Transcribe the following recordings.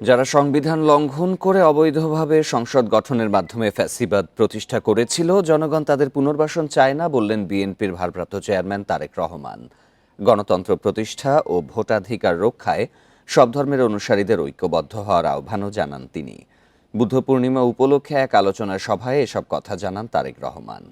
যারা সংবিধান লঙ্ঘন করে অবৈধভাবে সংসদ গঠনের মাধ্যমে ফ্যাসিবাদ প্রতিষ্ঠা করেছিল, জনগণ তাদের পুনর্বাসন চায় না বললেন বিএনপির ভারপ্রাপ্ত চেয়ারম্যান তারেক রহমান। গণতন্ত্র প্রতিষ্ঠা ও ভোটাধিকার রক্ষায় সব ধর্মের অনুসারীদের ঐক্যবদ্ধ হওয়ার আহ্বানও জানান তিনি। বুদ্ধ পূর্ণিমা উপলক্ষে এক আলোচনা সভায় এসব কথা জানান তারেক রহমান।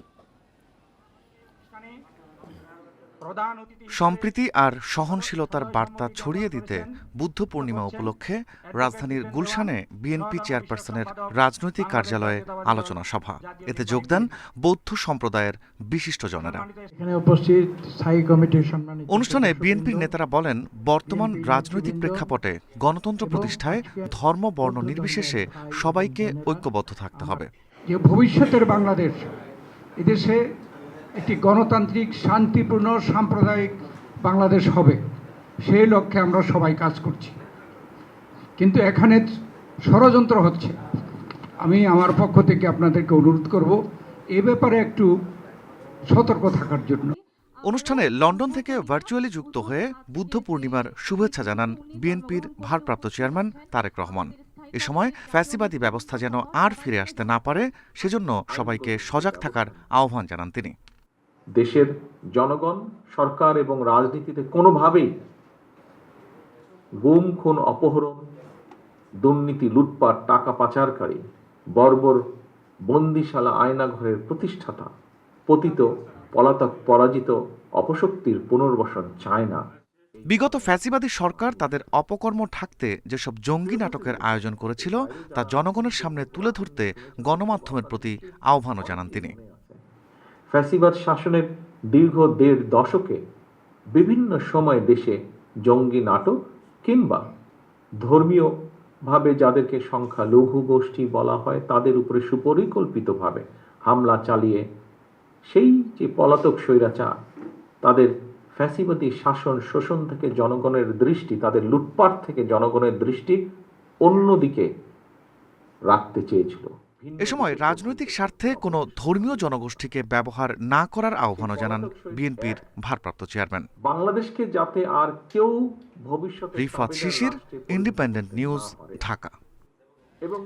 সম্প্রীতি আর সহনশীলতার বার্তা ছড়িয়ে দিতে বুদ্ধ পূর্ণিমা উপলক্ষে রাজধানীর গুলশানে বিএনপি চেয়ারপারসনের রাজনৈতিক কার্যালয়ে আলোচনা সভা। এতে যোগদান বৌদ্ধ সম্প্রদায়ের বিশিষ্টজনেরা। অনুষ্ঠানে বিএনপির নেতারা বলেন বর্তমান রাজনৈতিক প্রেক্ষাপটে গণতন্ত্র প্রতিষ্ঠায় ধর্ম বর্ণ নির্বিশেষে সবাইকে ঐক্যবদ্ধ থাকতে হবে। যে ভবিষ্যতের বাংলাদেশ এদেশে একটি গণতান্ত্রিক, শান্তিপূর্ণ, সাম্প্রদায়িক বাংলাদেশ হবে। সেই লক্ষ্যে আমরা সবাই কাজ করছি। কিন্তু এখানে ষড়যন্ত্র হচ্ছে। আমি আমার পক্ষ থেকে আপনাদেরকে অনুরোধ করব, এ ব্যাপারে একটু সতর্ক থাকার জন্য। অনুষ্ঠানে লন্ডন থেকে ভার্চুয়ালি যুক্ত হয়ে বুদ্ধ পূর্ণিমার শুভেচ্ছা জানান বিএনপির ভারপ্রাপ্ত চেয়ারম্যান তারেক রহমান। এ সময় ফ্যাসিবাদী ব্যবস্থা যেন আর ফিরে আসতে না পারে, সেজন্য সবাইকে সজাগ থাকার আহ্বান জানান তিনি। দেশের জনগণ, সরকার এবং রাজনীতিতে কোনোভাবেই গুম, খুন, অপহরণ, দুর্নীতি, লুটপাট, টাকা পাচারকারী, বর্বর বন্দিশালা, আয়নাঘরের প্রতিষ্ঠাতা পতিত, পলাতক, পরাজিত, অপশক্তির পুনর্বাসন চায় না। বিগত ফ্যাসিবাদী সরকার তাদের অপকর্ম ঢাকতে যেসব জঙ্গি নাটকের আয়োজন করেছিল, তা জনগণের সামনে তুলে ধরতে গণমাধ্যমের প্রতি আহ্বানও জানান তিনি। ফ্যাসিবাদ শাসনের দীর্ঘ দেড় দশকে বিভিন্ন সময় দেশে জঙ্গি নাটক কিংবা ধর্মীয়ভাবে যাদেরকে সংখ্যা লঘু গোষ্ঠী বলা হয়, তাদের উপরে সুপরিকল্পিতভাবে হামলা চালিয়ে সেই যে পলাতক স্বৈরাচার, তাদের ফ্যাসিবাদী শাসন শোষণ থেকে জনগণের দৃষ্টি, তাদের লুটপাট থেকে জনগণের দৃষ্টি অন্যদিকে রাখতে চেয়েছিল। এ সময় রাজনৈতিক স্বার্থে কোনো ধর্মীয় জনগোষ্ঠীকে ব্যবহার না করার আহ্বানও জানান বিএনপির ভারপ্রাপ্ত চেয়ারম্যান। বাংলাদেশকে যাতে আর কেউ ভবিষ্যতে রিফাত শিশির ইন্ডিপেন্ডেন্ট নিউজ ঢাকা। এবং